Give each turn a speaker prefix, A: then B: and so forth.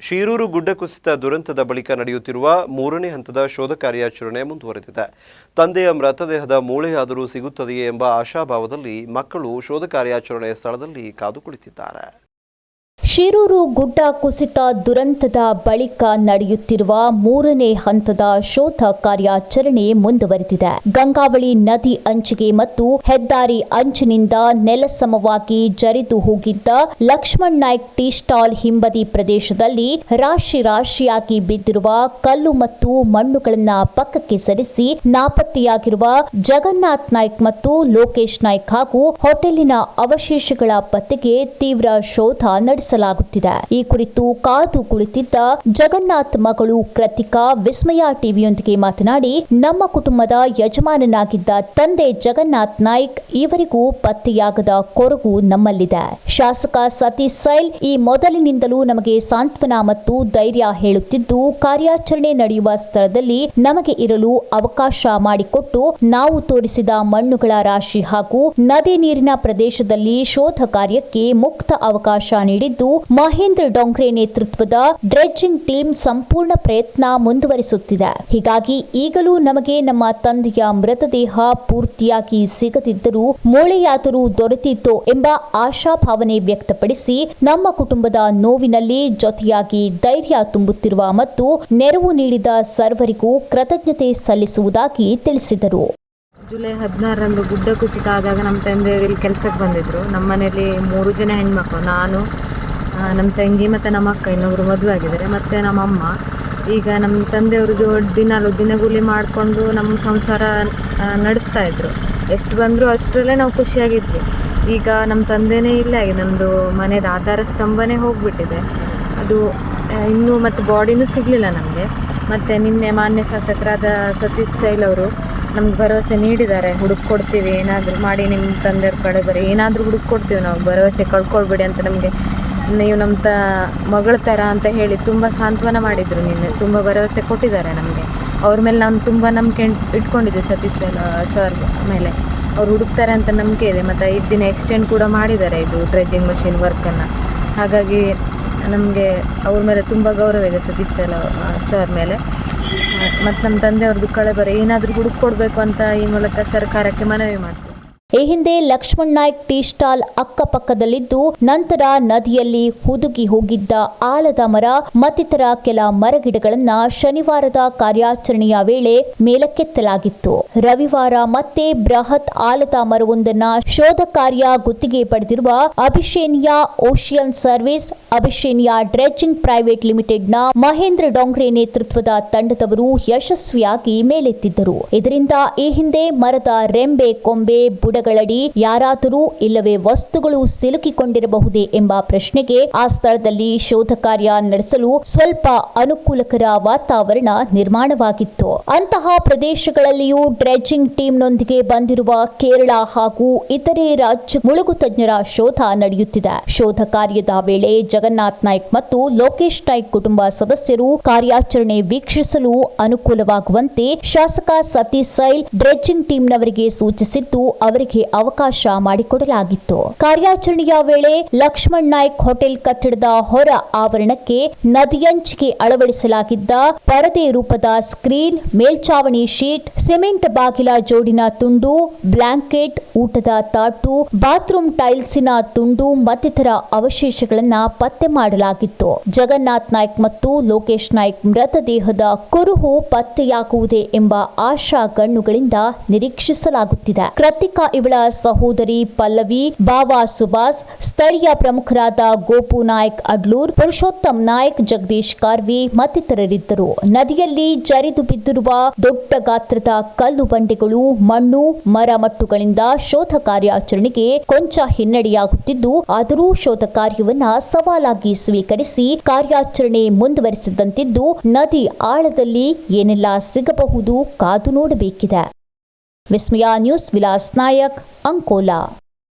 A: ಶೀರೂರು ಗುಡ್ಡ ಕುಸಿತ ದುರಂತದ ಬಳಿಕ ನಡೆಯುತ್ತಿರುವ ಮೂರನೇ ಹಂತದ ಶೋಧ ಕಾರ್ಯಾಚರಣೆ ಮುಂದುವರೆದಿದೆ. ತಂದೆಯ ಮೃತದೇಹದ ಮೂಳೆಯಾದರೂ ಸಿಗುತ್ತದೆಯೇ ಎಂಬ ಆಶಾಭಾವದಲ್ಲಿ ಮಕ್ಕಳು ಶೋಧ ಕಾರ್ಯಾಚರಣೆಯ ಸ್ಥಳದಲ್ಲಿ ಕಾದು ಕುಳಿತಿದ್ದಾರೆ.
B: ಶಿರೂರು ಗುಡ್ಡ ಕುಸಿತ ದುರಂತದ ಬಳಿಕ ನಡೆಯುತ್ತಿರುವ ಮೂರನೇ ಹಂತದ ಶೋಧ ಕಾರ್ಯಾಚರಣೆ ಮುಂದುವರೆದಿದೆ. ಗಂಗಾವಳಿ ನದಿ ಅಂಚಿಗೆ ಮತ್ತು ಹೆದ್ದಾರಿ ಅಂಚಿನಿಂದ ನೆಲಸಮವಾಗಿ ಜರಿದು ಹೋಗಿದ್ದ ಲಕ್ಷ್ಮಣ್ ನಾಯ್ಕ್ ಟೀ ಸ್ಟಾಲ್ ಹಿಂಬದಿ ಪ್ರದೇಶದಲ್ಲಿ ರಾಶಿ ರಾಶಿಯಾಗಿ ಬಿದ್ದಿರುವ ಕಲ್ಲು ಮತ್ತು ಮಣ್ಣುಗಳನ್ನ ಪಕ್ಕಕ್ಕೆ ಸರಿಸಿ ನಾಪತ್ತೆಯಾಗಿರುವ ಜಗನ್ನಾಥ್ ನಾಯ್ಕ್ ಮತ್ತು ಲೋಕೇಶ್ ನಾಯ್ಕ್ ಹಾಗೂ ಹೋಟೆಲಿನ ಅವಶೇಷಗಳ ಪತ್ತೆಗೆ ತೀವ್ರ ಶೋಧ ನಡೆಸಲಾಗುತ್ತಿದೆ ಈ ಕುರಿತು ಕಾದು ಕುಳಿತಿದ್ದ ಜಗನ್ನಾಥ್ ಮಗಳು ಕೃತಿಕಾ ವಿಸ್ಮಯ ಟಿವಿಯೊಂದಿಗೆ ಮಾತನಾಡಿ, ನಮ್ಮ ಕುಟುಂಬದ ಯಜಮಾನನಾಗಿದ್ದ ತಂದೆ ಜಗನ್ನಾಥ್ ನಾಯ್ಕ್ ಇವರಿಗೂ ಪತ್ತೆಯಾಗದ ಕೊರಗು ನಮ್ಮಲ್ಲಿದೆ. ಶಾಸಕ ಸತೀಶ್ ಸೈಲ್ ಈ ಮೊದಲಿನಿಂದಲೂ ನಮಗೆ ಸಾಂತ್ವನ ಮತ್ತು ಧೈರ್ಯ ಹೇಳುತ್ತಿದ್ದು, ಕಾರ್ಯಾಚರಣೆ ನಡೆಯುವ ಸ್ಥಳದಲ್ಲಿ ನಮಗೆ ಇರಲು ಅವಕಾಶ ಮಾಡಿಕೊಟ್ಟು, ನಾವು ತೋರಿಸಿದ ಮಣ್ಣುಗಳ ರಾಶಿ ಹಾಗೂ ನದಿ ನೀರಿನ ಪ್ರದೇಶದಲ್ಲಿ ಶೋಧ ಕಾರ್ಯಕ್ಕೆ ಮುಕ್ತ ಅವಕಾಶ ನೀಡಿದ್ದು ಮಹೇಂದ್ರ ಡೊಂಗ್ರೆ ನೇತೃತ್ವದ ಡ್ರೆಡ್ಜಿಂಗ್ ಟೀಮ್ ಸಂಪೂರ್ಣ ಪ್ರಯತ್ನ ಮುಂದುವರಿಸುತ್ತಿದೆ. ಹೀಗಾಗಿ ಈಗಲೂ ನಮಗೆ ನಮ್ಮ ತಂದೆಯ ಮೃತದೇಹ ಪೂರ್ತಿಯಾಗಿ ಸಿಗದಿದ್ದರೂ ಮೂಳೆಯಾದರೂ ದೊರೆತಿತ್ತೋ ಎಂಬ ಆಶಾಭಾವನೆ ವ್ಯಕ್ತಪಡಿಸಿ ನಮ್ಮ ಕುಟುಂಬದ ನೋವಿನಲ್ಲಿ ಜೊತೆಯಾಗಿ ಧೈರ್ಯ ತುಂಬುತ್ತಿರುವ ಮತ್ತು ನೆರವು ನೀಡಿದ ಸರ್ವರಿಗೂ ಕೃತಜ್ಞತೆ ಸಲ್ಲಿಸುವುದಾಗಿ ತಿಳಿಸಿದರು.
C: ಜುಲೈ ಹದಿನಾರರಂದು ಗುಡ್ಡ ಕುಸಿತ ಆದಾಗ ನಮ್ಮ ತಂದೆಯವರು ಕೆಲಸಕ್ಕೆ ಬಂದಿದ್ದರು ನಮ್ಮ ಮನೆಯಲ್ಲಿ ಮೂರು ಜನ ಹೆಣ್ಮಕ್ಳು, ನಾನು ನಮ್ಮ ತಂಗಿ ಮತ್ತು ನಮ್ಮ ಅಕ್ಕ ಇನ್ನೊಬ್ಬರು ಮದುವೆ ಆಗಿದ್ದಾರೆ. ಮತ್ತು ನಮ್ಮಮ್ಮ ಈಗ ನಮ್ಮ ತಂದೆಯವರು ದಿನಾಲು ದಿನಗೂಲಿ ಮಾಡಿಕೊಂಡು ನಮ್ಮ ಸಂಸಾರ ನಡೆಸ್ತಾ ಇದ್ರು. ಎಷ್ಟು ಬಂದರೂ ಅಷ್ಟರಲ್ಲೇ ನಾವು ಖುಷಿಯಾಗಿದ್ವಿ. ಈಗ ನಮ್ಮ ತಂದೆನೇ ಇಲ್ಲ ಆಗಿದೆ ನಮ್ಮದು ಮನೆಯದ ಆಧಾರ ಸ್ತಂಭನೇ ಹೋಗಿಬಿಟ್ಟಿದೆ. ಅದು ಇನ್ನೂ ಮತ್ತು ಬಾಡಿನೂ ಸಿಗಲಿಲ್ಲ ನಮಗೆ. ಮತ್ತು ನಿನ್ನೆ ಮಾನ್ಯ ಶಾಸಕರಾದ ಸತೀಶ್ ಸೈಲ್ ಅವರು ನಮ್ಗೆ ಭರವಸೆ ನೀಡಿದ್ದಾರೆ. ಹುಡುಕ್ ಕೊಡ್ತೀವಿ, ಏನಾದರೂ ಮಾಡಿ ನಿಮ್ಮ ತಂದೆಯವ್ರ ಕಡೆ ಬರೀ ಏನಾದರೂ ಹುಡುಕ್ ಕೊಡ್ತೀವಿ, ನಾವು ಭರವಸೆ ಕಳ್ಕೊಳ್ಬೇಡಿ ಅಂತ ನಮಗೆ ನೀವು ನಮ್ಮ ತ ಮಗಳ ಥರ ಅಂತ ಹೇಳಿ ತುಂಬ ಸಾಂತ್ವನ ಮಾಡಿದರು ನಿನ್ನೆ. ತುಂಬ ಭರವಸೆ ಕೊಟ್ಟಿದ್ದಾರೆ ನಮಗೆ. ಅವ್ರ ಮೇಲೆ ನಾನು ತುಂಬ ನಂಬಿಕೆ ಇಟ್ಕೊಂಡಿದ್ದೆ ಸತೀಶ್ ಸರ್ ಮೇಲೆ. ಅವ್ರು ಹುಡುಕ್ತಾರೆ ಅಂತ ನಂಬಿಕೆ ಇದೆ. ಮತ್ತು ಐದು ದಿನ ಎಕ್ಸ್ಟೆಂಡ್ ಕೂಡ ಮಾಡಿದ್ದಾರೆ ಇದು ಡ್ರೆಡ್ಜಿಂಗ್ ಮಷಿನ್ ವರ್ಕನ್ನು ಹಾಗಾಗಿ ನಮಗೆ ಅವ್ರ ಮೇಲೆ ತುಂಬ ಗೌರವ ಇದೆ ಸತೀಶ್ ಸರ್ ಸರ್ ಮೇಲೆ. ಮತ್ತು ನಮ್ಮ ತಂದೆಯವ್ರದ್ದು ಕಳೆಬರ ಏನಾದರೂ ಹುಡುಕ್ಕೊಡ್ಬೇಕು ಅಂತ ಈ ಮೂಲಕ ಸರ್ಕಾರಕ್ಕೆ ಮನವಿ ಮಾಡ್ತೀವಿ.
B: ಈ ಹಿಂದೆ ಲಕ್ಷ್ಮಣ್ ನಾಯ್ಕ್ ಟೀ ಸ್ಟಾಲ್ ಅಕ್ಕಪಕ್ಕದಲ್ಲಿದ್ದು ನಂತರ ನದಿಯಲ್ಲಿ ಹುದುಗಿ ಹೋಗಿದ್ದ ಆಲದ ಮರ, ಮತ್ತಿತರ ಕೆಲ ಮರಗಿಡಗಳನ್ನ ಶನಿವಾರದ ಕಾರ್ಯಾಚರಣೆಯ ವೇಳೆ ಮೇಲಕ್ಕೆತ್ತಲಾಗಿತ್ತು. ರವಿವಾರ ಮತ್ತೆ ಬೃಹತ್ ಆಲದ ಮರವೊಂದನ್ನ ಶೋಧ ಕಾರ್ಯ ಗುತ್ತಿಗೆ ಪಡೆದಿರುವ Abhishenia ocean service, Abhishenia dredging private ಲಿಮಿಟೆಡ್ನ ಮಹೇಂದ್ರ ಡೊಂಗ್ರೆ ನೇತೃತ್ವದ ತಂಡದವರು ಯಶಸ್ವಿಯಾಗಿ ಮೇಲೆತ್ತಿದ್ದರು. ಇದರಿಂದ ಈ ಹಿಂದೆ ಮರದ ರೆಂಬೆ, ಕೊಂಬೆ ಬುಡಗಳಡಿ ಯಾರಾದರೂ ಇಲ್ಲವೇ ವಸ್ತುಗಳು ಸಿಲುಕಿಕೊಂಡಿರಬಹುದೇ ಎಂಬ ಪ್ರಶ್ನೆಗೆ ಆ ಸ್ಥಳದಲ್ಲಿ ಶೋಧ ಕಾರ್ಯ ನಡೆಸಲು ಸ್ವಲ್ಪ ಅನುಕೂಲಕರ ವಾತಾವರಣ ನಿರ್ಮಾಣವಾಗಿತ್ತು. ಅಂತಹ ಪ್ರದೇಶಗಳಲ್ಲಿಯೂ ಡ್ರೆಜಿಂಗ್ ಟೀಮ್ನೊಂದಿಗೆ ಬಂದಿರುವ ಕೇರಳ ಹಾಗೂ ಇತರೆ ರಾಜ್ಯ ಮುಳುಗು ತಜ್ಞರ ಶೋಧ ನಡೆಯುತ್ತಿದೆ. ಶೋಧ ಕಾರ್ಯದ ವೇಳೆ ಜಗನ್ನಾಥ್ ನಾಯ್ಕ್ ಮತ್ತು ಲೋಕೇಶ್ ನಾಯ್ಕ್ ಕುಟುಂಬ ಸದಸ್ಯರು ಕಾರ್ಯಾಚರಣೆ ವೀಕ್ಷಿಸಲು ಅನುಕೂಲವಾಗುವಂತೆ ಶಾಸಕ ಸತೀಶ್ ಸೈಲ್ ಡ್ರೆಜಿಂಗ್ ಟೀಮ್ನವರಿಗೆ ಸೂಚಿಸಿದ್ದು, ಅವರಿಗೆ ಅವಕಾಶ ಮಾಡಿಕೊಡಲಾಗಿತ್ತು. ಕಾರ್ಯಾಚರಣೆಯ ವೇಳೆ ಲಕ್ಷ್ಮಣ್ ನಾಯ್ಕ್ ಹೋಟೆಲ್ ಕಟ್ಟಡದ ಹೊರ ಆವರಣಕ್ಕೆ ನದಿಯಂಚಿಗೆ ಅಳವಡಿಸಲಾಗಿದ್ದ ಪರದೆ ರೂಪದ ಸ್ಕ್ರೀನ್, ಮೇಲ್ಚಾವಣಿ ಶೀಟ್, ಸಿಮೆಂಟ್ ಬಾಗಿಲ ಜೋಡಿನ ತುಂಡು, ಬ್ಲಾಂಕೆಟ್, ಊಟದ ತಾಟು ಬಾತ್ರೂಮ್ ಟೈಲ್ಸಿನ ತುಂಡು ಮತ್ತಿತರ ಅವಶೇಷಗಳನ್ನ ಪತ್ತೆ ಮಾಡಲಾಗಿತ್ತು. ಜಗನ್ನಾಥ್ ನಾಯ್ಕ್ ಮತ್ತು ಲೋಕೇಶ್ ನಾಯ್ಕ್ ಮೃತದೇಹದ ಕುರುಹು ಪತ್ತೆಯಾಗುವುದೇ ಎಂಬ ಆಶಾ ಗಣ್ಣುಗಳಿಂದ ನಿರೀಕ್ಷಿಸಲಾಗುತ್ತಿದೆ. ಕೃತಿಕಾ ಇವಳ ಸಹೋದರಿ ಪಲ್ಲವಿ, ಬಾವಾ ಸುಭಾಸ್ ಸ್ಥಳೀಯ ಪ್ರಮುಖರಾದ ಗೋಪು ನಾಯಕ್ ಅಡ್ಲೂರ್, ಪುರುಷೋತ್ತಮ್ ನಾಯಕ್, ಜಗದೀಶ್ ಕಾರ್ವಿ ಮತ್ತಿತರರಿದ್ದರು. ನದಿಯಲ್ಲಿ ಜರಿದು ಬಿದ್ದಿರುವ ದೊಡ್ಡ ಗಾತ್ರದ ಕಲ್ಲು ಬಂಡೆಗಳು, ಮಣ್ಣು ಮರಮಟ್ಟುಗಳಿಂದ ಶೋಧ ಕಾರ್ಯಾಚರಣೆಗೆ ಕೊಂಚ ಹಿನ್ನಡೆಯಾಗುತ್ತಿದ್ದು, ಆದರೂ ಶೋಧ ಕಾರ್ಯವನ್ನ ಸವಾಲಾಗಿ ಸ್ವೀಕರಿಸಿ ಕಾರ್ಯಾಚರಣೆ ಮುಂದುವರೆಸಿದಂತಿದ್ದು, ನದಿ ಆಳದಲ್ಲಿ ಏನೆಲ್ಲ ಸಿಗಬಹುದು ಕಾದು ನೋಡಬೇಕಿದೆ. ವಿಸ್ಮಯ ನ್ಯೂಸ್ ವಿಲಾಸ್ ನಾಯಕ್ ಅಂಕೋಲಾ